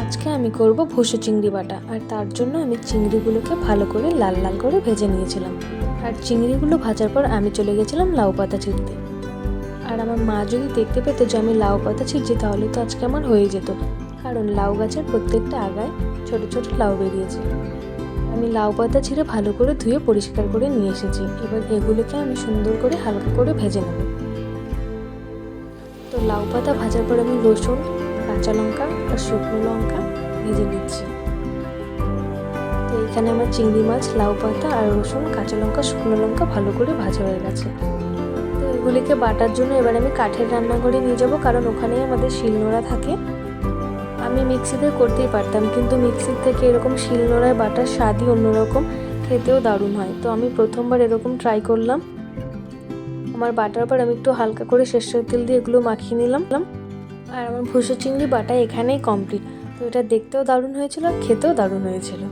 আজকে আমি করব ভুসো চিংড়ি বাটা, আর তার জন্য আমি চিংড়িগুলোকে ভালো করে লাল লাল করে ভেজে নিয়েছিলাম। আর চিংড়িগুলো ভাজার পর আমি চলে গেছিলাম লাউ পাতা ছিঁড়তে। আর আমার মা যদি দেখতে পেত যে আমি লাউ পাতা ছিঁড়ছি, তাহলে তো আজকে আমার হয়ে যেত। কারণ লাউ গাছের প্রত্যেকটা আগায় ছোট ছোট লাউ বেরিয়েছে। আমি লাউ পাতা ছিঁড়ে ভালো করে ধুয়ে পরিষ্কার করে নিয়ে এসেছি। এবার এগুলোকে আমি সুন্দর করে হালকা করে ভেজে নেব। তো লাউ পাতা ভাজার পর আমি রসুন কাঁচা লঙ্কা আর শুকনো লঙ্কা ভেজে নিচ্ছি। তো এখানে আমার চিংড়ি মাছ, লাউ পাতা আর রসুন, কাঁচা লঙ্কা, শুকনো লঙ্কা ভালো করে ভাজা হয়ে গেছে। তো এগুলিকে বাটার জন্য এবার আমি কাঠের রান্নাঘরে নিয়ে যাব, কারণ ওখানেই আমাদের শিলনোড়া থাকে। আমি মিক্সিতে করতেই পারতাম, কিন্তু মিক্সির থেকে এরকম শিলনোড়ায় বাটার স্বাদই অন্যরকম, খেতেও দারুণ হয়। তো আমি প্রথমবার এরকম ট্রাই করলাম। আমার বাটার পর আমি একটু হালকা করে সর্ষের তেল দিয়ে এগুলো মাখিয়ে নিলাম। আর আমার ভুষো চিংড়ি বাটা এখানেই কমপ্লিট তো এটা দেখতেও দারুণ হয়েছিল আর খেতেও দারুণ হয়েছিল।